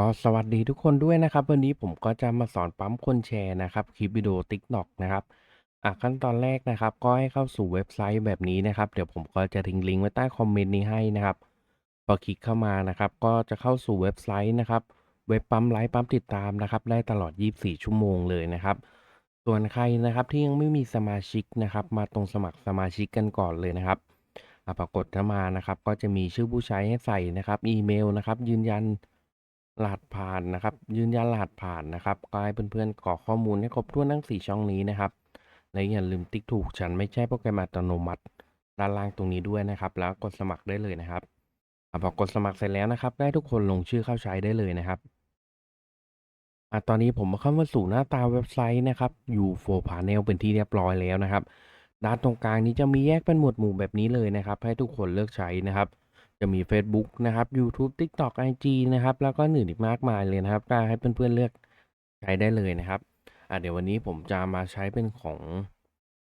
ก็สวัสดีทุกคนด้วยนะครับ วันนี้ผมก็จะมาสอนปั๊มคนแชร์นะครับคลิปวิดีโอ TikTok นะครับอะขั้นตอนแรกนะครับ ก็ให้เข้าสู่เว็บไซต์แบบนี้นะครับ เดี๋ยวผมก็จะทิ้งลิงก์ไว้ใต้คอมเมนต์นี้ให้นะครับพอคลิกเข้ามานะครับ ก็จะเข้าสู่เว็บไซต์นะครับ เว็บปั๊มไลฟ์ปั๊มติดตามนะครับ ได้ตลอด 24 ชั่วโมงเลยนะครับ ส่วนใครนะครับที่ยังไม่มีสมาชิกนะครับ มาตรงสมัครสมาชิกกันก่อนเลยนะครับอะปรากฏเข้ามานะครับ ก็จะมีชื่อผู้ใช้ให้ใส่นะครับ อีเมลนะครับ ยืนยัน รหัสผ่านนะครับ ยืนยันรหัสผ่านนะครับก็ให้เพื่อนๆกรอกข้อมูลให้ครบถ้วนทั้ง 4 ช่องนี้นะครับและอย่าลืมติ๊กถูกฉันไม่ใช่โปรแกรมอัตโนมัติ ด้านล่างตรงนี้ด้วยนะครับ แล้วกดสมัครได้เลยนะครับพอกดสมัครเสร็จแล้วนะครับ ได้ทุกคนลงชื่อเข้าใช้ได้เลยนะครับอตอนนี้ผมมาเข้ามาสู่หน้าตาเว็บไซต์นะครับ U4 Panel เป็นที่เรียบร้อยแล้วนะครับ ด้านตรงกลางนี้จะมีแยกเป็นหมวดหมู่แบบนี้เลยนะครับ ให้ทุกคนเลือกใช้นะครับ จะมี Facebook นะครับ YouTube TikTok IG นะครับ แล้วก็อื่นอีกมากมายเลยนะครับก็ให้เพื่อนๆเลือกใช้ได้เลยนะครับอะเดี๋ยววันนี้ผมจะมาใช้เป็นของ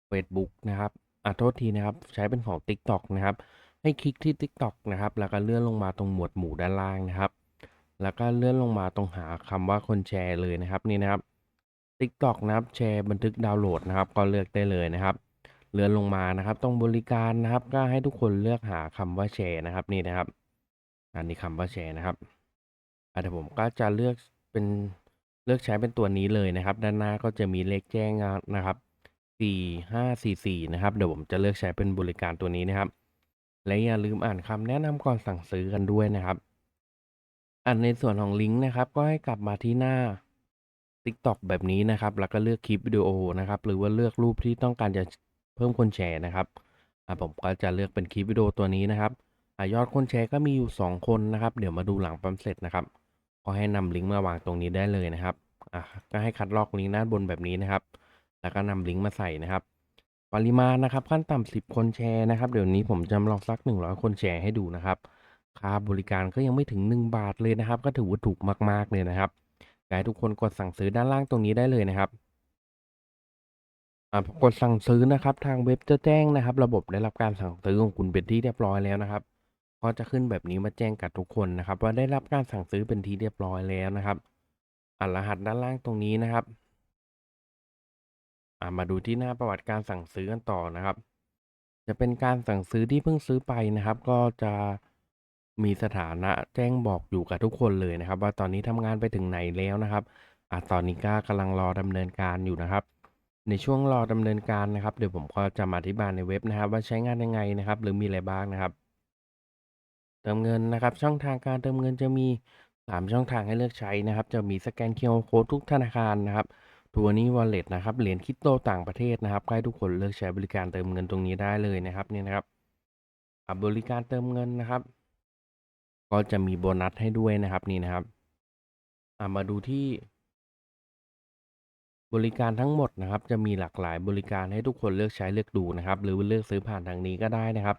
Facebook นะครับอะโทษทีนะครับ ใช้เป็นของ TikTok นะครับ ให้คลิกที่ TikTok นะครับ แล้วก็เลื่อนลงมาตรงหมวดหมู่ด้านล่างนะครับ แล้วก็เลื่อนลงมาตรงหาคำว่าคนแชร์เลยนะครับนี่นะครับ TikTok นะครับแชร์บันทึกดาวน์โหลดนะครับ ก็เลือกได้เลยนะครับ เลื่อนลงมานะครับ ตรงบริการนะครับ ก็ให้ทุกคนเลือกหาคำว่าแชร์นะครับนี่นะครับ อันนี้คำว่าแชร์นะครับอะเดี๋ยวผมก็จะเลือกเป็นเลือกใช้เป็นตัวนี้เลยนะครับ ด้านหน้าก็จะมีเลขแจ้งนะครับสี่ห้าสี่สี่นะครับ เดี๋ยวผมจะเลือกใช้เป็นบริการตัวนี้นะครับ และอย่าลืมอ่านคำแนะนำก่อนสั่งซื้อกันด้วยนะครับ อันในส่วนของลิงก์นะครับ ก็ให้กลับมาที่หน้า TikTok แบบนี้นะครับ แล้วก็เลือกคลิปวิดีโอนะครับ หรือว่าเลือกรูปที่ต้องการจะ พิ่มคนแชร์นะครับผมก็จะเลือกเป็นคลิปวิดีโอตัวนี้นะครับอยอดคนแชร์ก็มีอยู่ 2 คนนะครับ เดี๋ยวมาดูหลังปั๊มเสร็จนะครับ ก็ให้นำลิงก์มาวางตรงนี้ได้เลยนะครับก็ให้คัดลอกลิงก์ด้านบนแบบนี้นะครับ แล้วก็นำลิงก์มาใส่นะครับ ปริมาณนะครับขั้นต่ำ10 คนแชร์นะครับ เดี๋ยวนี้ผมจำลองสัก 100 คนแชร์ให้ดูนะครับ ค่าบริการก็ยังไม่ถึง 1 บาทเลยนะครับ ก็ถือว่าถูกมาก ๆเลยนะครับอยากให้ทุกคนกดสั่งซื้อด้านล่างตรงนี้ได้เลยนะครับ อ่ากดสั่งซื้อนะครับ ทางเว็บจะแจ้งนะครับ ระบบได้รับการสั่งซื้อของคุณเป็นที่เรียบร้อยแล้วนะครับก็จะขึ้นแบบนี้มาแจ้งกับทุกคนนะครับ ว่าได้รับการสั่งซื้อเป็นที่เรียบร้อยแล้วนะครับอ่ารหัสด้านล่างตรงนี้นะครับอ่ามาดูที่หน้าประวัติการสั่งซื้อกันต่อนะครับ จะเป็นการสั่งซื้อที่เพิ่งซื้อไปนะครับ ก็จะมีสถานะแจ้งบอกอยู่กับทุกคนเลยนะครับ ว่าตอนนี้ทำงานไปถึงไหนแล้วนะครับอ่าตอนนี้ก็กำลังรอดำเนินการอยู่นะครับ ในช่วงรอดำเนินการนะครับ เดี๋ยวผมก็จะมาอธิบายในเว็บนะครับ ว่าใช้งานยังไงนะครับ หรือมีอะไรบ้างนะครับ เติมเงินนะครับ ช่องทางการเติมเงินจะมี 3 ช่องทางให้เลือกใช้นะครับ จะมีสแกน QR Code ทุกธนาคารนะครับทัวนี้ Wallet นะครับเหรียญคริปโตต่างประเทศนะครับให้ทุกคนเลือกใช้บริการเติมเงินตรงนี้ได้เลยนะครับนี่นะครับบริการเติมเงินนะครับ ก็จะมีโบนัสให้ด้วยนะครับนี่นะครับมาดูที่ บริการทั้งหมดนะครับจะมีหลากหลายบริการให้ทุกคนเลือกใช้เลือกดูนะครับ หรือเลือกซื้อผ่านทางนี้ก็ได้นะครับ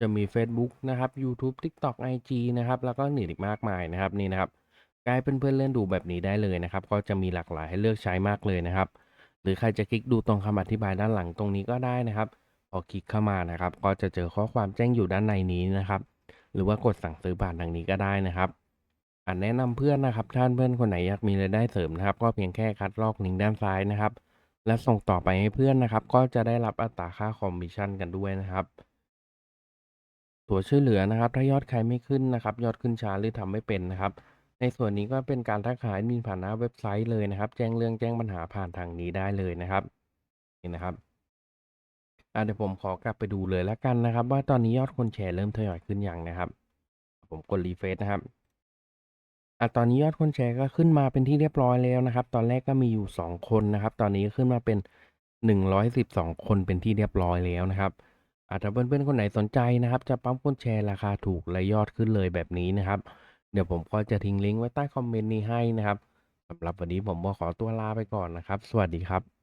จะมี Facebook นะครับ YouTube TikTok IG นะครับ แล้วก็อื่นอีกมากมายนะครับนี่นะครับกลายเป็นเพื่อนเล่นดูแบบนี้ได้เลยนะครับ ก็จะมีหลากหลายให้เลือกใช้มากเลยนะครับ หรือใครจะคลิกดูตรงคำอธิบายด้านหลังตรงนี้ก็ได้นะครับ พอคลิกเข้ามานะครับ ก็จะเจอข้อความแจ้งอยู่ด้านในนี้นะครับ หรือว่ากดสั่งซื้อผ่านทางนี้ก็ได้นะครับ อ่าแนะนำเพื่อนนะครับท่านเพื่อนคนไหนอยากมีรายได้เสริมนะครับ ก็เพียงแค่คัดลอกลิงก์ด้านซ้ายนะครับ และส่งต่อไปให้เพื่อนนะครับ ก็จะได้รับอัตราค่าคอมมิชชั่นกันด้วยนะครับ ตัวช่วยเหลือนะครับ ถ้ายอดใครไม่ขึ้นนะครับ ยอดขึ้นช้าหรือทำไม่เป็นนะครับ ในส่วนนี้ก็เป็นการทักหาแอดมินผ่านหน้าเว็บไซต์เลยนะครับ แจ้งเรื่องแจ้งปัญหาผ่านทางนี้ได้เลยนะครับนี่นะครับเดี๋ยวผมขอกลับไปดูเลยแล้วกันนะครับ ว่าตอนนี้ยอดคนแชร์เริ่มทยอยขึ้นอย่างนะครับ ผมกดรีเฟซนะครับ อะตอนนี้ยอดคนแชร์ก็ขึ้นมาเป็นที่เรียบร้อยแล้วนะครับ ตอนแรกก็มีอยู่ 2 คนนะครับ ตอนนี้ขึ้นมาเป็น 112 คนเป็นที่เรียบร้อยแล้วนะครับอาถ้าเพื่อนๆ คนไหนสนใจนะครับ จะปั๊มคนแชร์ราคาถูกและยอดขึ้นเลยแบบนี้นะครับ เดี๋ยวผมก็จะทิ้งลิงก์ไว้ใต้คอมเมนต์นี้ให้นะครับสำหรับวันนี้ผมก็ขอตัวลาไปก่อนนะครับ สวัสดีครับ